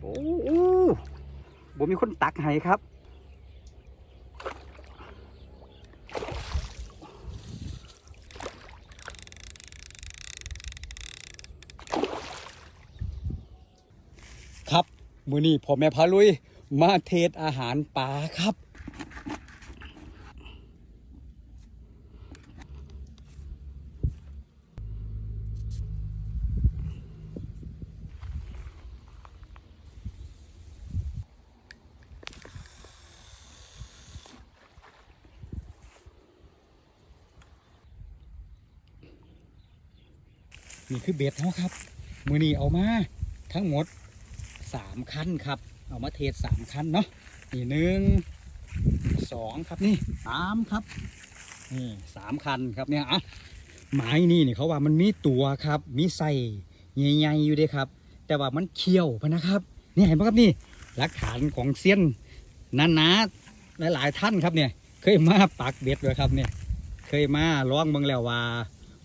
โอ้โหบ่มีคนตักให้ครับ ครับ มือนี้พ่อแม่พาลุย มาเทศอาหารปลาครับ นี่คือเบ็ดเขาครับ มือนี้เอามาทั้งหมดสามคันครับ เอามาเทศสามคันเนาะนี่หนึ่งสองครับนี่สามครับนี่สามคันครับเนี่ยอะไม้นี่เนี่ยเขาว่ามันมีตัวครับ มีไส้ใหญ่ๆอยู่เด้ครับ แต่ว่ามันเคี้ยวพนะครับนี่เห็นไหมครับนี่หลักฐานของเซียนนานาหลายๆท่านครับเนี่ย เคยมาปักเบ็ดเลยครับเนี่ย เคยมาลองเบิ่งแล้วว่า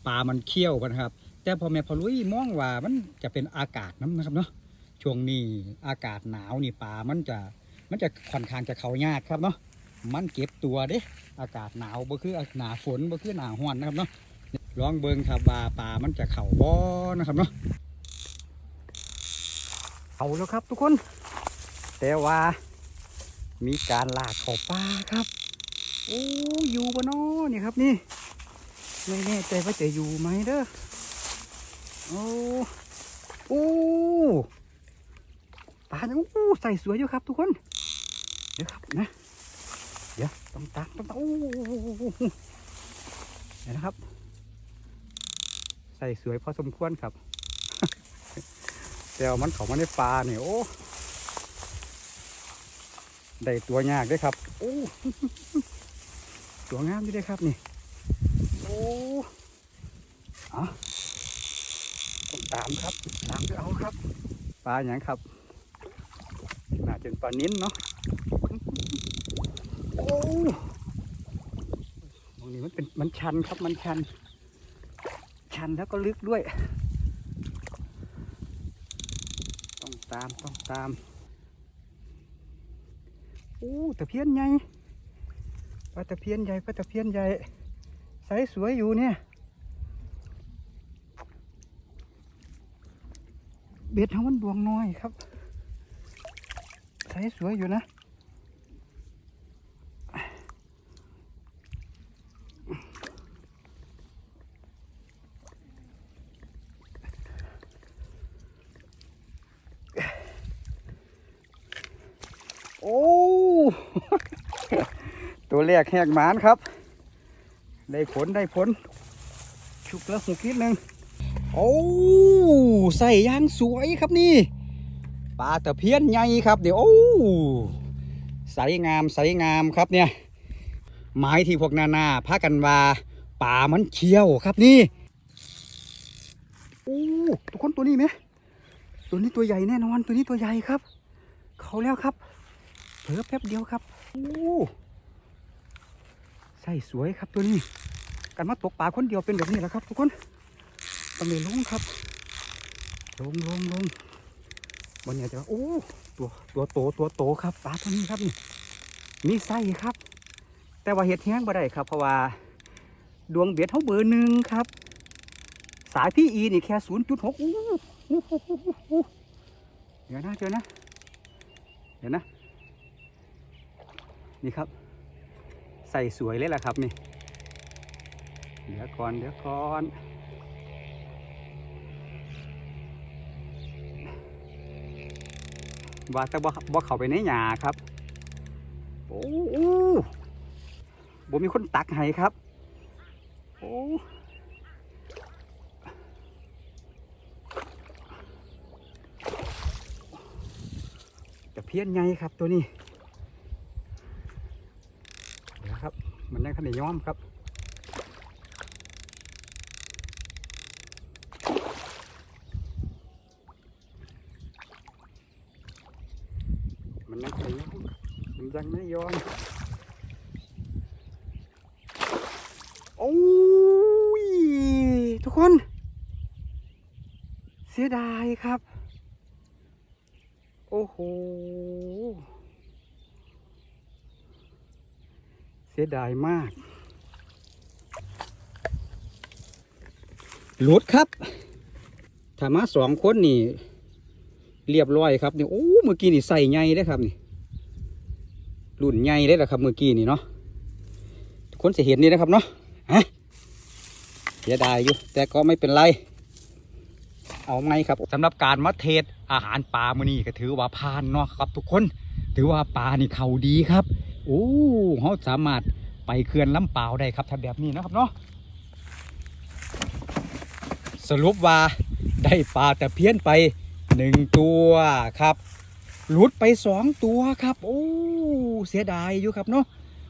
ปลามันเคี้ยวนะครับ แต่พอแม่พอลุยมองว่ามันจะเป็นอากาศน้ำนะครับเนาะช่วงนี้อากาศหนาวนี่ปลามันจะมันจะค่อนข้างจะเขายากครับเนาะมันเก็บตัวเด้อากาศหนาวบ่คือหนาฝนบ่คือหนาห้อนนะครับเนาะลองเบิงครับว่าปลามันจะเข่าบ่นะครับเนาะเอาแล้วครับทุกคน แต่ว่ามีการลากเข่าปลาครับโอ้อยู่บ่นาะนี่ครับนี่ไม่แน่ใจว่าจะอยู่ไหมเด้อ โอ้โอ้ปลาเนี่ยโอ้ใส่สวยอยู่ครับทุกคน เดี๋ยวครับนะ เดี๋ยวต้องตามต้องตามโอ้เดี๋ยวนะครับ ใส่สวยพอสมควรครับแต่ว่ามันเขามาในปลาเนี่ยโอ้ได้ตัวยากด้วยครับ โอ้ตัวงามด้วยครับนี่ โอ้อะต้อ ตามเอาครับ ปลาอย่างครับ น่าจะเป็นปลานิ้นเนาะ โอ้ตรงนี้มันเป็นมันชันครับมันชัน ชันแล้วก็ลึกด้วย ต้องตามต้องตามโอ้ตะเพียนใหญ่ปลาตะเพียนใหญ่ปลาตะเพียนใหญ่ไซส์สวยอยู่เนี่ย เบ็ดทั้งมันดวงน้อยครับใช้สวยอยู่นะโอ้ ตัวแรกแหกหมานครับ ได้ผลได้ผล ชุบแล้วหุกนิดนึง โอ้ใส่ยางสวยครับนี่ปลาตะเพียนใหญ่ครับเดี๋ยวโอ้ใสงามใสงามครับเนี่ยไม้ที่พวกนานาพากันว่าป่ามันเคี้ยวครับนี่โอ้ทุกคนตัวนี้ไหมตัวนี้ตัวใหญ่แน่นอนตัวนี้ตัวใหญ่ครับ เขาแล้วครับเผลอแป๊บเดียวครับโอ้ใส่สวยครับตัวนี้ กันมาตกปลาคนเดียวเป็นแบบนี้แหละครับ ทุกคน ต้องเลยลงครับ ลงลงลงบนเนี่ยจะโอ้ตัวตัวโตตัวโตครับปลาตัวนี้ครับนี่มีไส้ครับ แต่ว่าเห็ดแห้งบ่ได้ครับ เพราะว่าดวงเบียดเขาเบอร์หนึ่งครับ สายพี่อีนี่แค่ศูนย์จุดหกอู้เดี๋ยวนะเดี๋ยวนะเดี๋ยวนะ นี่ครับ ใส่สวยเลยล่ะครับนี่ เดี๋ยวก่อนเดี๋ยวก่อน ว่าแต่บ่บ่เข้าไปในหญ้าครับโอ้โอ้บ่มีคนตักให้ครับโอ้แต่เพี้ยนไงครับตัวนี้เดี๋ยวครับ มันได้ขนาดย้อมครับ มันยังไม่ยอมมันยังไม่ยอมโอ้ยทุกคน เสียดายครับ โอ้อ้โห เสียดายมากหลุดครับ ถ้ามาสองคนนี่ เรียบร้อยครับนี่โอ้เมื่อกี้นี่ใส่ใหญ่ได้ครับนี่รุ่นใหญ่ได้แหละครับเมื่อกี้นี่เนาะทุกคนจะเห็นนี่นะครับเนาะฮะเสียดายอยู่ แต่ก็ไม่เป็นไร เอาไหมครับสำหรับการมาเทศอาหารปลามือนี้ก็ถือว่าผ่านเนาะครับ ทุกคน ถือว่าปลานี่เขาดีครับโอ้เขาสามารถไปเขื่อนลำเปล่าได้ครับถ้าแบบนี้นะครับเนาะสรุปว่าได้ปลาแต่เพี้ยนไป หนึ่งตัวครับหลุดไปสองตัวครับ โอ้เสียดายอยู่ครับเนาะ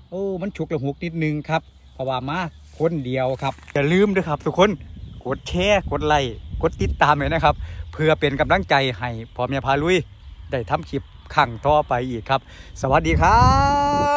โอ้มันฉุกละหุกนิดนึงครับเพราะว่ามาคนเดียวครับอย่าลืมด้วยครับ ทุกคนกดแชร์กดไลค์กดติดตามเลยนะครับ เพื่อเป็นกำลังใจให้พ่อแม่พาลุย ได้ทำคลิปขังต่อไปอีกครับ สวัสดีครับ